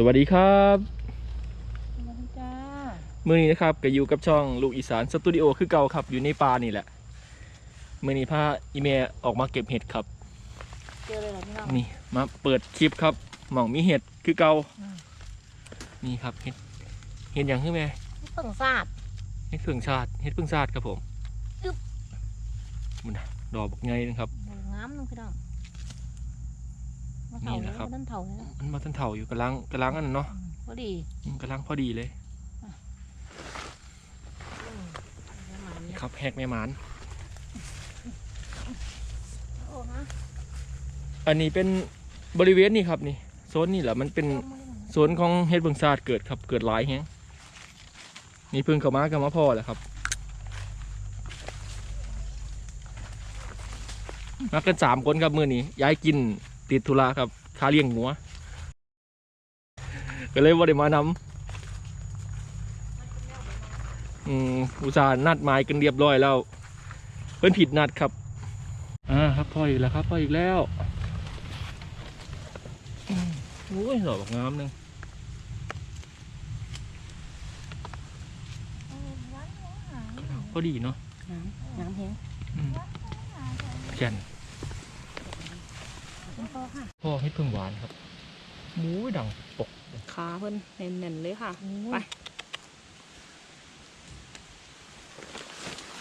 สวัสดีครับสวัสดีจ้ามือนี้นะครับก็อยู่กับช่องลูกอีสานสตูดิโอคือเก่าครับอยู่ในป่านี่แหละมือนี้พาอีเมลออกมาเก็บเห็ดครับ เจอเลยเหรอพี่น้องนี่มาเปิดคลิปครับหม่องมีเห็ดคือเก่าอืมนี่ครับเห็ดเห็ดอย่างคือแม่เพิ่งทราบเห็ดเพิ่งชาติเห็ดเพิ่งชาติครับผมอึ๊บมันน่ะดอกบักไงนะครับโอ้งามนึงพี่น้อง มานี่เถานะเลยครับต้นเถาเลยนะมันมาทันเถ่าอยู่กำลังกำลังอันนั้นเนาะอืมพอดีอืมกำลังพอดีเลยอืมประมาณนี้ครับแหกแม่หมาน โอ้ฮะอันนี้เป็นบริเวณนี่ครับนี่โซนนี่แหละมันเป็นเอามือสวนของเฮ็ดเบิ่งซาดเกิดครับเกิดหลายแฮงนี่เพิ่งเข้ามากับมาพ่อแหละครับมากันสามคนครับมือนี้ย้ายกิน ติดธุระครับค่าเลี้ยงหัว ก็เลยว่าได้มานำอืมอุตส่าห์นัดหมายกันเรียบร้อยแล้ว เพิ่นผิดนัดครับอ่าครับพ่ออีกแล้วครับพ่ออีกแล้วอืมโอ้ยดอกบักงามหนึงเออว้าวว้าวพอดีเนาะน้ำน้ำแห้งอืมแก่นเป็นพ่อ ค่ะพ่อให้พึ่งหวานครับหมูดังปกขาเพิ่นแน่นๆเลยค่ะโอ้ย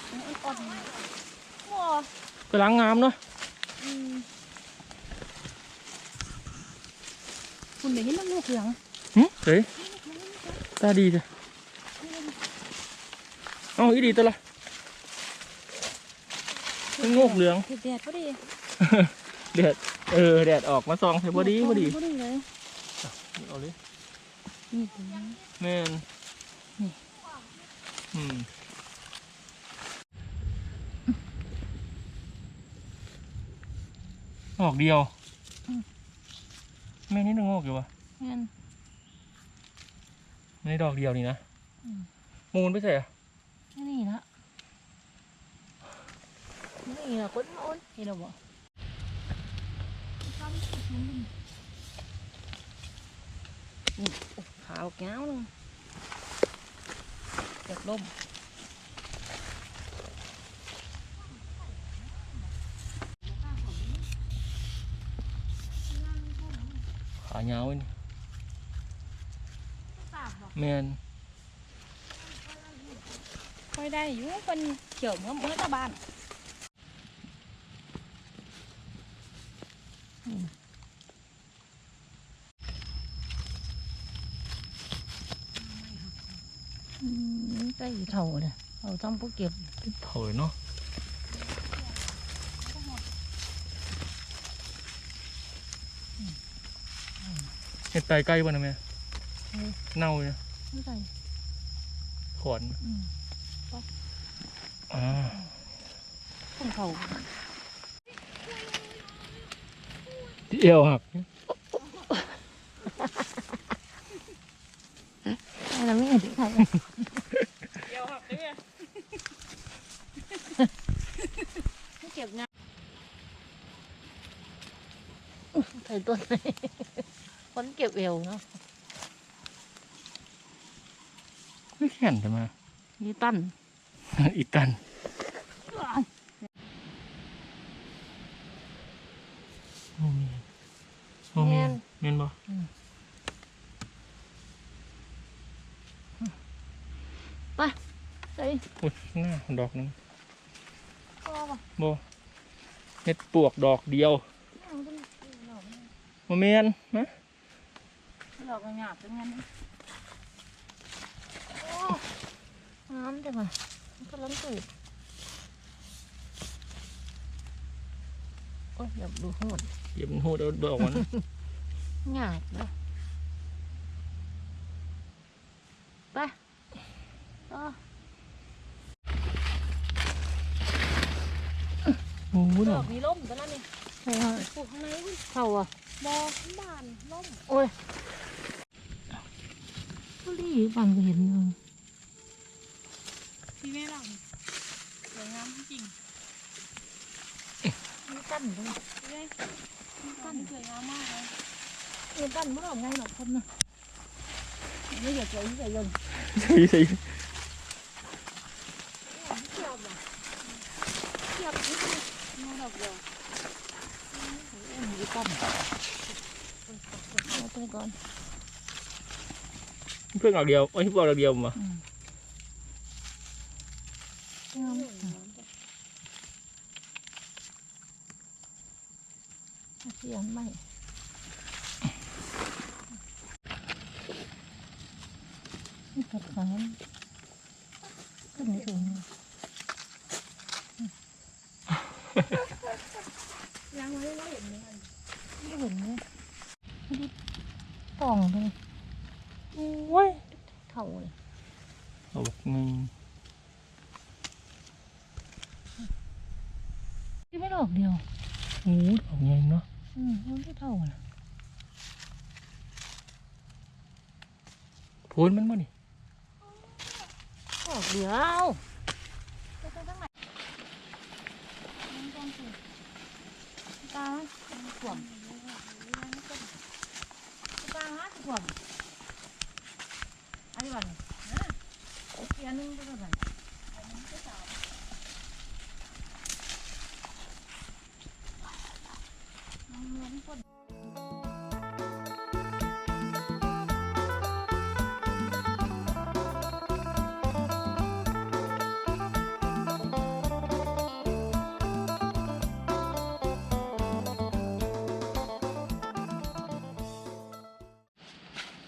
ไปอ่อนๆว้าวกำลังงามเนาะอืมคุณได้ยินน้ำลูกเหลืองหึเฮ้ยตาดีจ้ะเอ้าอีดีตัวละมันโงกเหลืองเด็ดๆพอดี แดดเออแดดออกมาซองใส่พอดีพอดีพอดีเลยเอาเลยนี่แม่นนี่อืมออกเดียวแม่นี่นึงงอกอยู่วะแม่นไม่ได้ดอกเดียวนี่นะอืมมูลไปใส่อะนี่นะนี่นะคนโอนนี่นะบ่ ขาวแก้วนึงเจ็บลมขายาวเว้ยนี่แม่นค่อยได้อยู่เป็นเขียวเมื่อเมื่อตะบานอื มใกล้เท่าเลยเอาจำพวกเก็บเถยเนาะเห็ดไตใกล้บ่นะแม่เน่าเลยไม่ใส่ขอนอืมอ่าคนเขาที่เอวหักอะไรไม่เห็นใคร เดี๋ยวหักเลย ไม่เก็บงาน ใส่ต้นเลยคนเก็บเอวเนาะไม่แข็งใช่ไหมนี่ตั้นอีกตันโมเมนโมเมนเมนบ่ใส่อุ้ยหน้าดอกหนึงก็ว่ะบ่เห็ดปวกดอกเดียวเอาต้นดอก โมเมนนะดอกหยาบเป็นงั้นโอ้น้ำจังอะมันกำลังตื่นโอ้ยอย่าดูทั้งหมดเดี๋ยวมันโหดเอาดอกมันหยาบนะไปต่อโอ้โหดดออกกมีล่มกันแล้วนี่ใช่ค่ะปลูกข้างในอุ้ยเข้าอะ บอข้างบ้านล่มโอ้ยผู้ดีฟังก็เห็นอยู่พี่แม่หลังสวยงามจริงมีกั้นด้วยๆพี่แม่ตั้นสวยงามมากเลยมีกั้นไม่หรอกไงหรอกคนนะเไม่อยากจะใส่ยนใช่ใช่เทียบอะเทียบนิดนึงน้องดอกเดียว มีตั้มเอาไปก่อนเพื่อนเอาเดียวไอ้ยพวกเราเดียวมาเสียงไม่นี่ผัดขาขึ้นในถุงไม่ได้เห็นเลย ไม่เห็นเลยไม่ได้ป่องเลย โอ้ย เท่าเลย เอาบอกไงที่ไม่ดอกเดียวโอ้ยเอาไงเนาะอืมมันไม่เท่าเลยโพนมันมานี่ดอกเดียวตาขวมปลาห้าสิบขวมอันนี้ก่อน นะเสียนึงก็ไหร่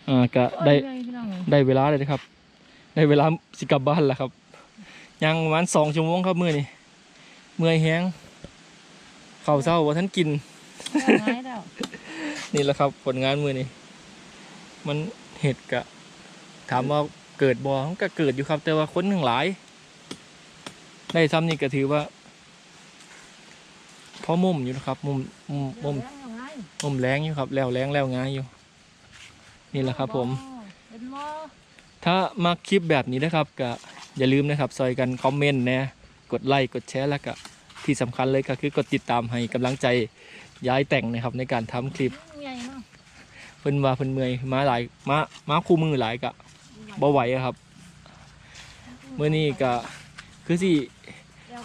อ่าก็ได้ได้เลยได้เวลาเลยนะครับ ได้เวลาสิกลับบ้านแล้วครับ ยังประมาณสองชั่วโมงครับมื้อนี้เมื่อยแห้งข้าวเช้าว่าท่านกินง่ายแล้วนี่แหละครับผลงานมือนี้มันเห็ดกะ ถามว่าเกิดบ่มันก็เกิดอยู่ครับ แต่ว่าคนหนึ่งหลาย ได้ซ้ำนี่ก็ถือว่าพอมุมอยู่นะครับ มุมมุมมุมง่ายมุมแรงอยู่ครับ แล้วแรงแล้วง่ายอยู่ นี่แหละครับผมเป็นหม้อ ถ้ามาคลิปแบบนี้นะครับก็อย่าลืมนะครับซอยกันคอมเมนต์นะกดไลค์กดแชร์แล้วก็ที่สำคัญเลยก็คือกดติดตามให้กำลังใจย้ายแต่งนะครับในการทำคลิปเพิ่นว่าเพิ่นเมื่อยมาหลายมามาคู่มือหลายกะบ่ไหวครับเมื่อนี้ก็คือสิ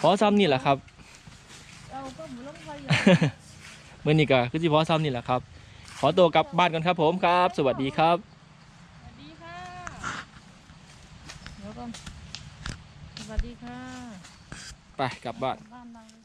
พอซ้ำนี่แหละครับเราก็หมุนลงไปอยู่เมื่อนี้ก็คือสิพอซ้ำนี่แหละครับ ขอตัวกลับบ้านกันครับผมครับ สวัสดีครับ สวัสดีค่ะ เดี๋ยวก่อน สวัสดีค่ะ ไปกลับบ้านบ้านเราดีกว่า